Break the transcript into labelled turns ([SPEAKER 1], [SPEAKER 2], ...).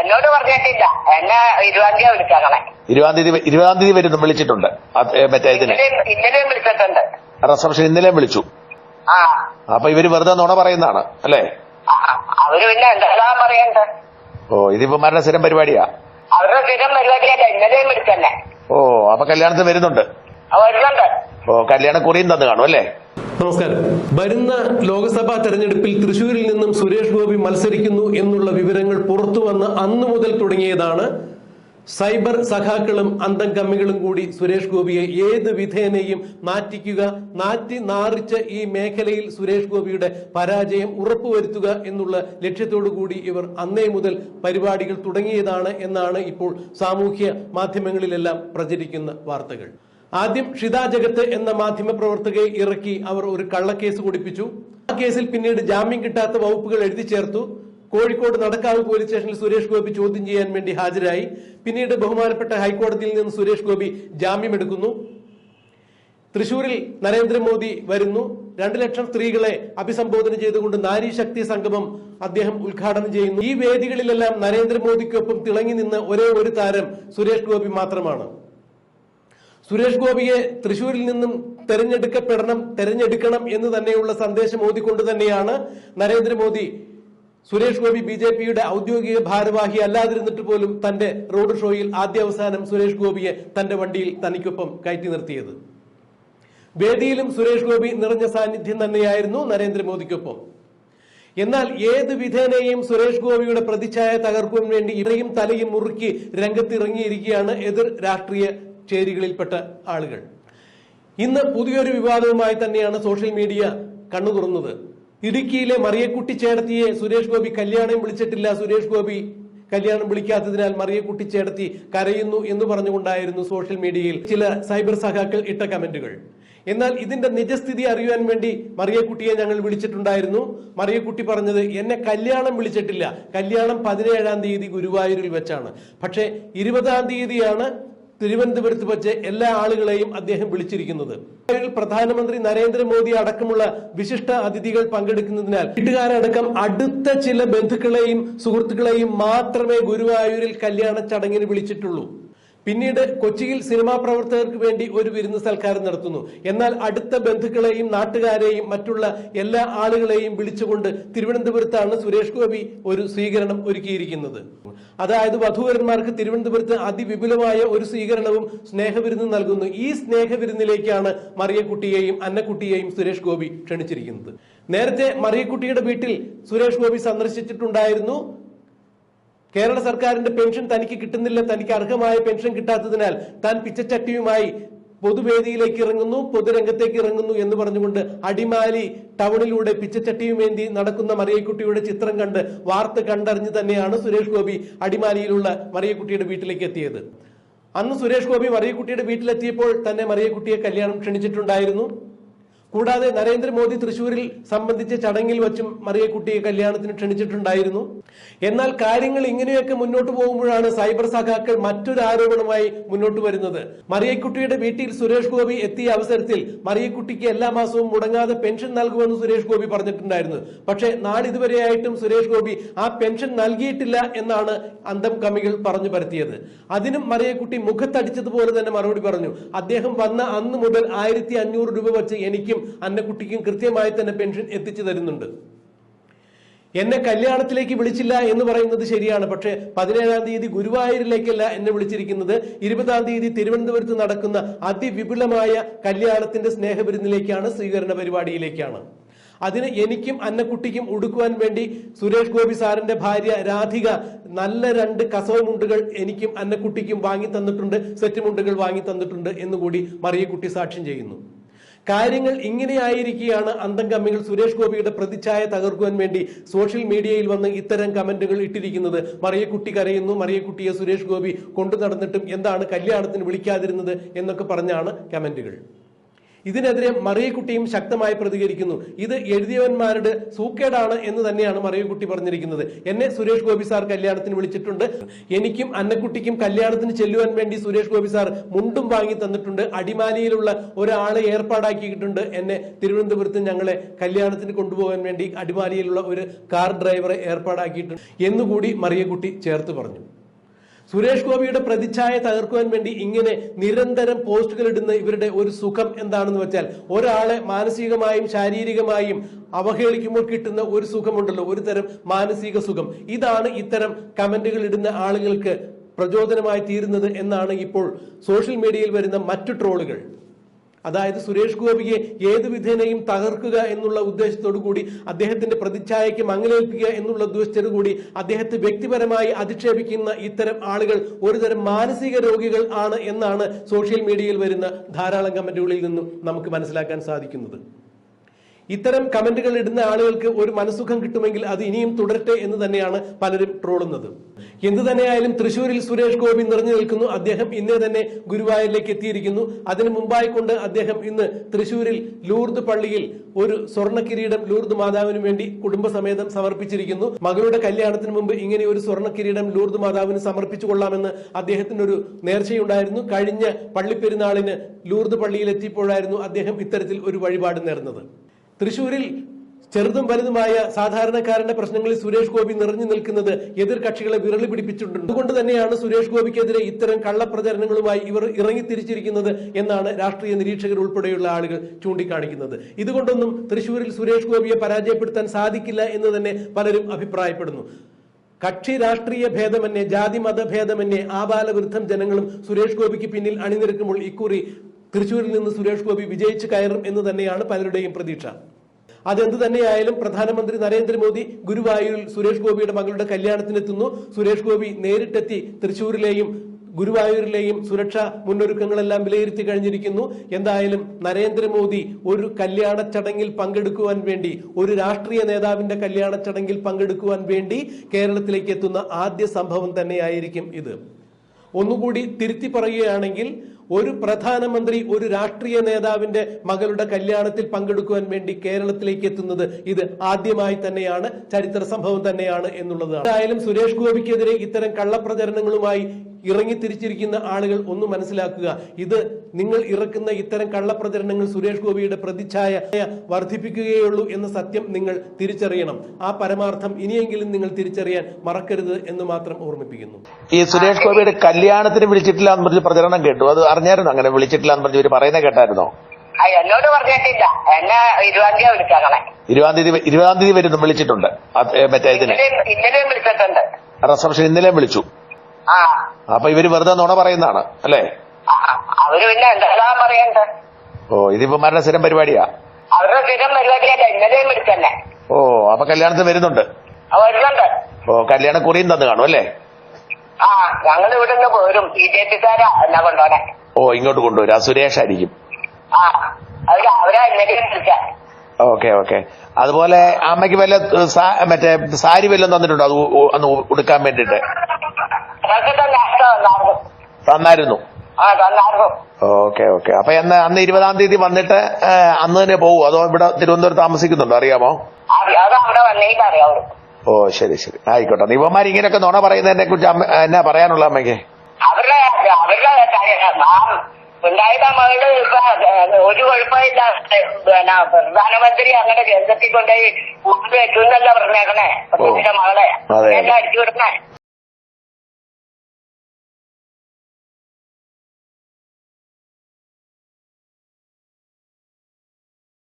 [SPEAKER 1] എന്നോട് പറഞ്ഞിട്ടില്ല. എന്നെ ഇരുപതാം തീയതി വിളിച്ചങ്ങളെ
[SPEAKER 2] ഇരുപതാം തീയതി ഇരുപതാം തീയതി വരുന്നു വിളിച്ചിട്ടുണ്ട്. മറ്റേ ഇതിന്.
[SPEAKER 1] ഇന്നലെയും വിളിച്ചിട്ടുണ്ട്.
[SPEAKER 2] റിസപ്ഷൻ ഇന്നലെയും വിളിച്ചു.
[SPEAKER 1] ആ.
[SPEAKER 2] അപ്പൊ ഇവർ വെറുതെ നുണ പറയുന്നതാണ് അല്ലേ?
[SPEAKER 1] അവർ പിന്നെ എന്താ പറയണ്ട?
[SPEAKER 2] ഓ ഇതിപ്പമാരുടെ സ്ഥിരം പരിപാടിയാ?
[SPEAKER 1] അവരുടെ സ്ഥിരം പരിപാടിയല്ല ഇന്നലെയും വിളിച്ചല്ലേ
[SPEAKER 2] ഓ അപ്പൊ കല്യാണത്തിന് വരുന്നുണ്ട്. ഓ കല്യാണ കുറിയും തന്നു കാണും അല്ലേ?
[SPEAKER 3] നമസ്കാരം. വരുന്ന ലോക്സഭാ തെരഞ്ഞെടുപ്പിൽ തൃശൂരിൽ നിന്നും സുരേഷ് ഗോപി മത്സരിക്കുന്നു എന്നുള്ള വിവരങ്ങൾ പുറത്തു വന്ന് അന്നു മുതൽ തുടങ്ങിയതാണ്. സൈബർ സഖാക്കളും അന്തം കമ്മികളും കൂടി സുരേഷ് ഗോപിയെ ഏത് വിധേനയും നാറ്റിക്കുക നാറ്റി നാറിച്ച് ഈ മേഖലയിൽ സുരേഷ് ഗോപിയുടെ പരാജയം ഉറപ്പുവരുത്തുക എന്നുള്ള ലക്ഷ്യത്തോടു കൂടി ഇവർ അന്നേ മുതൽ പരിപാടികൾ തുടങ്ങിയതാണ് എന്നാണ് ഇപ്പോൾ സാമൂഹ്യ മാധ്യമങ്ങളിലെല്ലാം പ്രചരിക്കുന്ന വാർത്തകൾ. ആദ്യം ഷിത ജഗത്ത് എന്ന മാധ്യമ പ്രവർത്തകയെ ഇറക്കി അവർ ഒരു കള്ളക്കേസ് കുടിപ്പിച്ചു. ആ കേസിൽ പിന്നീട് ജാമ്യം കിട്ടാത്ത വകുപ്പുകൾ എഴുതി ചേർത്തു. കോഴിക്കോട് നടക്കാവ് പോലീസ് സ്റ്റേഷനിൽ സുരേഷ് ഗോപി ചോദ്യം ചെയ്യാൻ വേണ്ടി ഹാജരായി. പിന്നീട് ബഹുമാനപ്പെട്ട ഹൈക്കോടതിയിൽ നിന്ന് സുരേഷ് ഗോപി ജാമ്യമെടുക്കുന്നു. തൃശൂരിൽ നരേന്ദ്രമോദി വരുന്നു. രണ്ടു ലക്ഷം സ്ത്രീകളെ അഭിസംബോധന ചെയ്തുകൊണ്ട് നാരി ശക്തി സംഗമം അദ്ദേഹം ഉദ്ഘാടനം ചെയ്യുന്നു. ഈ വേദികളിലെല്ലാം നരേന്ദ്രമോദിക്കൊപ്പം തിളങ്ങി നിന്ന് ഒരേ ഒരു താരം സുരേഷ് ഗോപി മാത്രമാണ്. സുരേഷ് ഗോപിയെ തൃശൂരിൽ നിന്നും തെരഞ്ഞെടുക്കപ്പെടണം തെരഞ്ഞെടുക്കണം എന്ന് തന്നെയുള്ള സന്ദേശം ഓതിക്കൊണ്ട് തന്നെയാണ് നരേന്ദ്രമോദി സുരേഷ് ഗോപി ബി ജെ പിയുടെ ഔദ്യോഗിക ഭാരവാഹി അല്ലാതിരുന്നിട്ട് പോലും തന്റെ റോഡ് ഷോയിൽ ആദ്യ അവസാനം സുരേഷ് ഗോപിയെ തന്റെ വണ്ടിയിൽ തനിക്കൊപ്പം കയറ്റി നിർത്തിയത്. വേദിയിലും സുരേഷ് ഗോപി നിറഞ്ഞ സാന്നിധ്യം തന്നെയായിരുന്നു നരേന്ദ്രമോദിക്കൊപ്പം. എന്നാൽ ഏത് വിധേനയും സുരേഷ് ഗോപിയുടെ പ്രതിച്ഛായ തകർക്കുവാൻ വേണ്ടി ഇടയും തലയും മുറുക്കി രംഗത്തിറങ്ങിയിരിക്കുകയാണ് എതിർ രാഷ്ട്രീയ ചേരികളിൽപ്പെട്ട ആളുകൾ. ഇന്ന് പുതിയൊരു വിവാദവുമായി തന്നെയാണ് സോഷ്യൽ മീഡിയ കണ്ണു തുറന്നത്. ഇടുക്കിയിലെ മറിയക്കുട്ടി ചേടത്തിയെ സുരേഷ് ഗോപി കല്യാണം വിളിച്ചിട്ടില്ല. സുരേഷ് ഗോപി കല്യാണം വിളിക്കാത്തതിനാൽ മറിയക്കുട്ടി ചേടത്തി കരയുന്നു എന്ന് പറഞ്ഞുകൊണ്ടായിരുന്നു സോഷ്യൽ മീഡിയയിൽ ചില സൈബർ സഖാക്കൾ ഇട്ട കമന്റുകൾ. എന്നാൽ ഇതിന്റെ നിജസ്ഥിതി അറിയുവാൻ വേണ്ടി മറിയക്കുട്ടിയെ ഞങ്ങൾ വിളിച്ചിട്ടുണ്ടായിരുന്നു. മറിയക്കുട്ടി പറഞ്ഞത് എന്നെ കല്യാണം വിളിച്ചിട്ടില്ല. കല്യാണം പതിനേഴാം തീയതി ഗുരുവായൂരിൽ വെച്ചാണ്. പക്ഷേ ഇരുപതാം തീയതിയാണ് തിരുവനന്തപുരത്ത് വെച്ച് എല്ലാ ആളുകളെയും അദ്ദേഹം വിളിച്ചിരിക്കുന്നത്. പ്രധാനമന്ത്രി നരേന്ദ്രമോദി അടക്കമുള്ള വിശിഷ്ട അതിഥികൾ പങ്കെടുക്കുന്നതിനാൽ വീട്ടുകാരടക്കം അടുത്ത ചില ബന്ധുക്കളെയും സുഹൃത്തുക്കളെയും മാത്രമേ ഗുരുവായൂരിൽ കല്യാണ ചടങ്ങിന് വിളിച്ചിട്ടുള്ളൂ. പിന്നീട് കൊച്ചിയിൽ സിനിമാ പ്രവർത്തകർക്ക് വേണ്ടി ഒരു വിരുന്ന് സൽക്കാരം നടത്തുന്നു. എന്നാൽ അടുത്ത ബന്ധുക്കളെയും നാട്ടുകാരെയും മറ്റുള്ള എല്ലാ ആളുകളെയും വിളിച്ചുകൊണ്ട് തിരുവനന്തപുരത്താണ് സുരേഷ് ഗോപി ഒരു സ്വീകരണം ഒരുക്കിയിരിക്കുന്നത്. അതായത് വധുവരന്മാർക്ക് തിരുവനന്തപുരത്ത് അതിവിപുലമായ ഒരു സ്വീകരണവും സ്നേഹവിരുന്ന് നൽകുന്നു. ഈ സ്നേഹവിരുന്നിലേക്കാണ് മറിയക്കുട്ടിയെയും അന്നക്കുട്ടിയെയും സുരേഷ് ഗോപി ക്ഷണിച്ചിരിക്കുന്നത്. നേരത്തെ മറിയക്കുട്ടിയുടെ വീട്ടിൽ സുരേഷ് ഗോപി സന്ദർശിച്ചിട്ടുണ്ടായിരുന്നു. കേരള സർക്കാരിന്റെ പെൻഷൻ തനിക്ക് കിട്ടുന്നില്ല തനിക്ക് അർഹമായ പെൻഷൻ കിട്ടാത്തതിനാൽ താൻ പിച്ചച്ചട്ടിയുമായി പൊതുവേദിയിലേക്ക് ഇറങ്ങുന്നു പൊതുരംഗത്തേക്ക് ഇറങ്ങുന്നു എന്ന് പറഞ്ഞുകൊണ്ട് അടിമാലി ടൗണിലൂടെ പിച്ചച്ചട്ടിയുമേന്തി നടക്കുന്ന മറിയക്കുട്ടിയുടെ ചിത്രം കണ്ട് വാർത്ത കണ്ടറിഞ്ഞ് തന്നെയാണ് സുരേഷ് ഗോപി അടിമാലിയിലുള്ള മറിയക്കുട്ടിയുടെ വീട്ടിലേക്ക് എത്തിയത്. അന്ന് സുരേഷ് ഗോപി മറിയക്കുട്ടിയുടെ വീട്ടിലെത്തിയപ്പോൾ തന്നെ മറിയക്കുട്ടിയെ കല്യാണം ക്ഷണിച്ചിട്ടുണ്ടായിരുന്നു. കൂടാതെ നരേന്ദ്രമോദി തൃശൂരിൽ സംബന്ധിച്ച ചടങ്ങിൽ വച്ചും മറിയക്കുട്ടിയെ കല്യാണത്തിന് ക്ഷണിച്ചിട്ടുണ്ടായിരുന്നു. എന്നാൽ കാര്യങ്ങൾ ഇങ്ങനെയൊക്കെ മുന്നോട്ട് പോകുമ്പോഴാണ് സൈബർ സഖാക്കൾ മറ്റൊരു ആരോപണമായി മുന്നോട്ട് വരുന്നത്. മറിയക്കുട്ടിയുടെ വീട്ടിൽ സുരേഷ് ഗോപി എത്തിയ അവസരത്തിൽ മറിയക്കുട്ടിക്ക് എല്ലാ മാസവും മുടങ്ങാതെ പെൻഷൻ നൽകുമെന്ന് സുരേഷ് ഗോപി പറഞ്ഞിട്ടുണ്ടായിരുന്നു. പക്ഷേ നാളിതുവരെയായിട്ടും സുരേഷ് ഗോപി ആ പെൻഷൻ നൽകിയിട്ടില്ല എന്നാണ് അന്തം കമികൾ പറഞ്ഞു പരത്തിയത്. അതിനും മറിയക്കുട്ടി മുഖത്തടിച്ചതുപോലെ തന്നെ മറുപടി പറഞ്ഞു. അദ്ദേഹം വന്ന അന്ന് മുതൽ ആയിരത്തി രൂപ വെച്ച് എനിക്കും അന്നക്കുട്ടിക്കും കൃത്യമായി തന്നെ പെൻഷൻ എത്തിച്ചു തരുന്നുണ്ട്. എന്നെ കല്യാണത്തിലേക്ക് വിളിച്ചില്ല എന്ന് പറയുന്നത് ശരിയാണ്. പക്ഷേ പതിനേഴാം തീയതി ഗുരുവായൂരിലേക്കല്ല എന്നെ വിളിച്ചിരിക്കുന്നത്. ഇരുപതാം തീയതി തിരുവനന്തപുരത്ത് നടക്കുന്ന അതിവിപുലമായ കല്യാണത്തിന്റെ സ്നേഹവിരുന്നിലേക്കാണ് സ്വീകരണ പരിപാടിയിലേക്കാണ്. അതിന് എനിക്കും അന്നക്കുട്ടിക്കും ഉടുക്കുവാൻ വേണ്ടി സുരേഷ് ഗോപി സാറിന്റെ ഭാര്യ രാധിക നല്ല രണ്ട് കസവ മുണ്ടുകൾ എനിക്കും അന്നക്കുട്ടിക്കും വാങ്ങി തന്നിട്ടുണ്ട് സെറ്റ് മുണ്ടുകൾ വാങ്ങി തന്നിട്ടുണ്ട് എന്നുകൂടി മറിയക്കുട്ടി സാക്ഷ്യം ചെയ്യുന്നു. കാര്യങ്ങൾ ഇങ്ങനെയായിരിക്കുകയാണ് അന്തംകമ്മികൾ സുരേഷ് ഗോപിയുടെ പ്രതിച്ഛായ തകർക്കുവാൻ വേണ്ടി സോഷ്യൽ മീഡിയയിൽ വന്ന് ഇത്തരം കമന്റുകൾ ഇട്ടിരിക്കുന്നത്. മറിയക്കുട്ടി കരയുന്നു. മറിയക്കുട്ടിയെ സുരേഷ് ഗോപി കൊണ്ടു നടന്നിട്ടും എന്താണ് കല്യാണത്തിന് വിളിക്കാതിരുന്നത് എന്നൊക്കെ പറഞ്ഞാണ് കമന്റുകൾ. ഇതിനെതിരെ മറിയക്കുട്ടിയും ശക്തമായി പ്രതികരിക്കുന്നു. ഇത് എഴുതിയവന്മാരുടെ സൂക്കേടാണ് എന്ന് തന്നെയാണ് മറിയക്കുട്ടി പറഞ്ഞിരിക്കുന്നത്. എന്നെ സുരേഷ് ഗോപി സാർ കല്യാണത്തിന് വിളിച്ചിട്ടുണ്ട്. എനിക്കും അന്നക്കുട്ടിക്കും കല്യാണത്തിന് ചെല്ലുവാൻ വേണ്ടി സുരേഷ് ഗോപി സാർ മുണ്ടും വാങ്ങി തന്നിട്ടുണ്ട്. അടിമാലിയിലുള്ള ഒരാളെ ഏർപ്പാടാക്കിയിട്ടുണ്ട്. എന്നെ തിരുവനന്തപുരത്ത് ഞങ്ങളെ കല്യാണത്തിന് കൊണ്ടുപോകാൻ വേണ്ടി അടിമാലിയിലുള്ള ഒരു കാർ ഡ്രൈവറെ ഏർപ്പാടാക്കിയിട്ടുണ്ട് എന്നുകൂടി മറിയക്കുട്ടി ചേർത്ത് പറഞ്ഞു. സുരേഷ് ഗോപിയുടെ പ്രതിച്ഛായ തകർക്കുവാൻ വേണ്ടി ഇങ്ങനെ നിരന്തരം പോസ്റ്റുകൾ ഇടുന്ന ഇവരുടെ ഒരു സുഖം എന്താണെന്ന് വെച്ചാൽ ഒരാളെ മാനസികമായും ശാരീരികമായും അവഹേളിക്കുമ്പോൾ കിട്ടുന്ന ഒരു സുഖമുണ്ടല്ലോ ഒരു തരം മാനസിക സുഖം. ഇതാണ് ഇത്തരം കമന്റുകൾ ഇടുന്ന ആളുകൾക്ക് പ്രചോദനമായി തീരുന്നത് എന്നാണ് ഇപ്പോൾ സോഷ്യൽ മീഡിയയിൽ വരുന്ന മറ്റു ട്രോളുകൾ. അതായത് സുരേഷ് ഗോപിയെ ഏത് വിധേനയും തകർക്കുക എന്നുള്ള ഉദ്ദേശത്തോടു കൂടി അദ്ദേഹത്തിന്റെ പ്രതിച്ഛായയ്ക്ക് മങ്ങലേൽപ്പിക്കുക എന്നുള്ള ഉദ്ദേശത്തോടു കൂടി അദ്ദേഹത്തെ വ്യക്തിപരമായി അധിക്ഷേപിക്കുന്ന ഇത്തരം ആളുകൾ ഒരുതരം മാനസിക രോഗികൾ ആണ് എന്നാണ് സോഷ്യൽ മീഡിയയിൽ വരുന്ന ധാരാളം കമന്റുകളിൽ നിന്നും നമുക്ക് മനസ്സിലാക്കാൻ സാധിക്കുന്നത്. ഇത്തരം കമന്റുകൾ ഇടുന്ന ആളുകൾക്ക് ഒരു മനസുഖം കിട്ടുമെങ്കിൽ അത് ഇനിയും തുടരട്ടെ എന്ന് തന്നെയാണ് പലരും ട്രോളുന്നത്. എന്തു തന്നെയായാലും തൃശൂരിൽ സുരേഷ് ഗോപി നിറഞ്ഞു നിൽക്കുന്നു. അദ്ദേഹം ഇന്നേ തന്നെ ഗുരുവായൂരിലേക്ക് എത്തിയിരിക്കുന്നു. അതിനു മുമ്പായി കൊണ്ട് അദ്ദേഹം ഇന്ന് തൃശൂരിൽ ലൂർദ് പള്ളിയിൽ ഒരു സ്വർണ കിരീടം ലൂർദ് മാതാവിന് വേണ്ടി കുടുംബസമേതം സമർപ്പിച്ചിരിക്കുന്നു. മകളുടെ കല്യാണത്തിന് മുമ്പ് ഇങ്ങനെ ഒരു സ്വർണ കിരീടം ലൂർദ് മാതാവിന് സമർപ്പിച്ചു കൊള്ളാമെന്ന് അദ്ദേഹത്തിനൊരു നേർച്ചയുണ്ടായിരുന്നു. കഴിഞ്ഞ പള്ളിപ്പെരുന്നാളിന് ലൂർദ് പള്ളിയിൽ എത്തിയപ്പോഴായിരുന്നു അദ്ദേഹം ഇത്തരത്തിൽ ഒരു വഴിപാട് നേർന്നത്. തൃശൂരിൽ ചെറുതും വലുതുമായ സാധാരണക്കാരന്റെ പ്രശ്നങ്ങളിൽ സുരേഷ് ഗോപി നിറഞ്ഞു നിൽക്കുന്നത് എതിർ കക്ഷികളെ വിരളി പിടിപ്പിച്ചിട്ടുണ്ട്. അതുകൊണ്ട് തന്നെയാണ് സുരേഷ് ഗോപിക്കെതിരെ ഇത്തരം കള്ളപ്രചരണങ്ങളുമായി ഇവർ ഇറങ്ങിത്തിരിച്ചിരിക്കുന്നത് എന്നാണ് രാഷ്ട്രീയ നിരീക്ഷകർ ഉൾപ്പെടെയുള്ള ആളുകൾ ചൂണ്ടിക്കാണിക്കുന്നത്. ഇതുകൊണ്ടൊന്നും തൃശൂരിൽ സുരേഷ് ഗോപിയെ പരാജയപ്പെടുത്താൻ സാധിക്കില്ല എന്ന് തന്നെ പലരും അഭിപ്രായപ്പെടുന്നു. കക്ഷി രാഷ്ട്രീയ ഭേദമന്യേ ജാതി മത ഭേദമന്യേ ആബാലവൃദ്ധം ജനങ്ങളും സുരേഷ് ഗോപിക്ക് പിന്നിൽ അണിനിരക്കുമ്പോൾ ഇക്കുറി തൃശൂരിൽ നിന്ന് സുരേഷ് ഗോപി വിജയിച്ചു കയറും എന്ന് തന്നെയാണ് പലരുടെയും പ്രതീക്ഷ. അതെന്ത് തന്നെയായാലും പ്രധാനമന്ത്രി നരേന്ദ്രമോദി ഗുരുവായൂരിൽ സുരേഷ് ഗോപിയുടെ മകളുടെ കല്യാണത്തിനെത്തുന്നു. സുരേഷ് ഗോപി നേരിട്ടെത്തി തൃശൂരിലെയും ഗുരുവായൂരിലെയും സുരക്ഷാ മുന്നൊരുക്കങ്ങളെല്ലാം വിലയിരുത്തി കഴിഞ്ഞിരിക്കുന്നു. എന്തായാലും നരേന്ദ്രമോദി ഒരു കല്യാണ ചടങ്ങിൽ പങ്കെടുക്കുവാൻ വേണ്ടി ഒരു രാഷ്ട്രീയ നേതാവിന്റെ കല്യാണ ചടങ്ങിൽ പങ്കെടുക്കുവാൻ വേണ്ടി കേരളത്തിലേക്ക് എത്തുന്ന ആദ്യ സംഭവം തന്നെയായിരിക്കും ഇത്. ഒന്നുകൂടി തിരുത്തി പറയുകയാണെങ്കിൽ ഒരു പ്രധാനമന്ത്രി ഒരു രാഷ്ട്രീയ നേതാവിന്റെ മകളുടെ കല്യാണത്തിൽ പങ്കെടുക്കുവാൻ വേണ്ടി കേരളത്തിലേക്ക് എത്തുന്നത് ഇത് ആദ്യമായി തന്നെയാണ് ചരിത്ര സംഭവം തന്നെയാണ് എന്നുള്ളത് എന്തായാലും സുരേഷ് ഗോപിക്കെതിരെ ഇത്തരം കള്ളപ്രചരണങ്ങളുമായി ഇറങ്ങിത്തിരിച്ചിരിക്കുന്ന ആളുകൾ ഒന്ന് മനസ്സിലാക്കുക. ഇത് നിങ്ങൾ ഇറക്കുന്ന ഇത്തരം കള്ളപ്രചരണങ്ങൾ സുരേഷ് ഗോപിയുടെ പ്രതിച്ഛായ വർദ്ധിപ്പിക്കുകയുള്ളൂ എന്ന സത്യം നിങ്ങൾ തിരിച്ചറിയണം. ആ പരമാർത്ഥം ഇനിയെങ്കിലും നിങ്ങൾ തിരിച്ചറിയാൻ മറക്കരുത് എന്ന് മാത്രം ഓർമ്മിപ്പിക്കുന്നു.
[SPEAKER 2] ഈ സുരേഷ് ഗോപിയുടെ കല്യാണത്തിന് വിളിച്ചിട്ടില്ല എന്ന് പറഞ്ഞ് പ്രചരണം കേട്ടു. അത് അറിഞ്ഞായിരുന്നു? അങ്ങനെ വിളിച്ചിട്ടില്ല എന്ന് പറഞ്ഞ് ഇവർ പറയുന്നത് കേട്ടായിരുന്നോ?
[SPEAKER 1] എന്നോട് പറഞ്ഞിട്ടില്ല. എന്നെ ഇരുപതാം തീയതി വിളിച്ചങ്ങളെ
[SPEAKER 2] ഇരുപതാം തീയതി ഇരുപതാം തീയതി വരുന്നു വിളിച്ചിട്ടുണ്ട്. മറ്റേ ഇതിന്.
[SPEAKER 1] ഇന്നലെയും ഇന്നലെയും വിളിച്ചിട്ടുണ്ട്.
[SPEAKER 2] റിസപ്ഷൻ ഇന്നലെ വിളിച്ചു. അപ്പൊ ഇവർ വെറുതെ നുണ പറയുന്നതാണ് അല്ലേ?
[SPEAKER 1] അവർ പിന്നെ പറയണ്ട
[SPEAKER 2] ഓ ഇതിപ്പോ സ്ഥിരം പരിപാടിയാ?
[SPEAKER 1] അവരുടെ സ്ഥിരം ഇന്നലെയും വിളിച്ചന്നെ
[SPEAKER 2] ഓ അപ്പൊ കല്യാണത്തിന് വരുന്നുണ്ട്. ഓ കല്യാണ കുറിയും തന്നു കാണും അല്ലേ?
[SPEAKER 1] ആ ഞങ്ങൾ ഇവിടുന്ന് പോരും. ബി ജെ പിക്കാരാ എന്നാ കൊണ്ടോനെ
[SPEAKER 2] ഓ ഇങ്ങോട്ട് കൊണ്ടുവരും. സുരേഷ് ആയിരിക്കും.
[SPEAKER 1] ആ അവർ അവരാ ഇന്നലെയും വിളിച്ച
[SPEAKER 2] ഓക്കെ ഓക്കെ. അതുപോലെ അമ്മയ്ക്ക് വല്ല മറ്റേ സാരി വല്ലതും തന്നിട്ടുണ്ടോ? അത് അന്ന് ഉടുക്കാൻ വേണ്ടിട്ട്.
[SPEAKER 1] തന്നായിരുന്നു.
[SPEAKER 2] Okay okay. അപ്പൊ എന്ന് അന്ന് ഇരുപതാം തീയതി വന്നിട്ട് അന്ന് തന്നെ പോവും? അതോ ഇവിടെ തിരുവനന്തപുരത്ത് താമസിക്കുന്നുണ്ടോ? അറിയാമോ? ഓ ശരി ശരി. ആയിക്കോട്ടെ. ഇവന്മാർ ഇങ്ങനെയൊക്കെ നുണ പറയുന്നതിനെ കുറിച്ച് എന്നാ പറയാനുള്ള അമ്മയ്ക്ക്?
[SPEAKER 1] അവരുടെ ഉണ്ടായത് മകൾ ഒരു കുഴപ്പമില്ല. പിന്നെ പ്രധാനമന്ത്രി അങ്ങനെ കേന്ദ്രത്തിൽ കൊണ്ടുപോയി കൂട്ടിൽ വെച്ചു എന്നല്ല പറഞ്ഞേക്കണേ മകളെ. എല്ലാം അടിച്ചു വിടണേ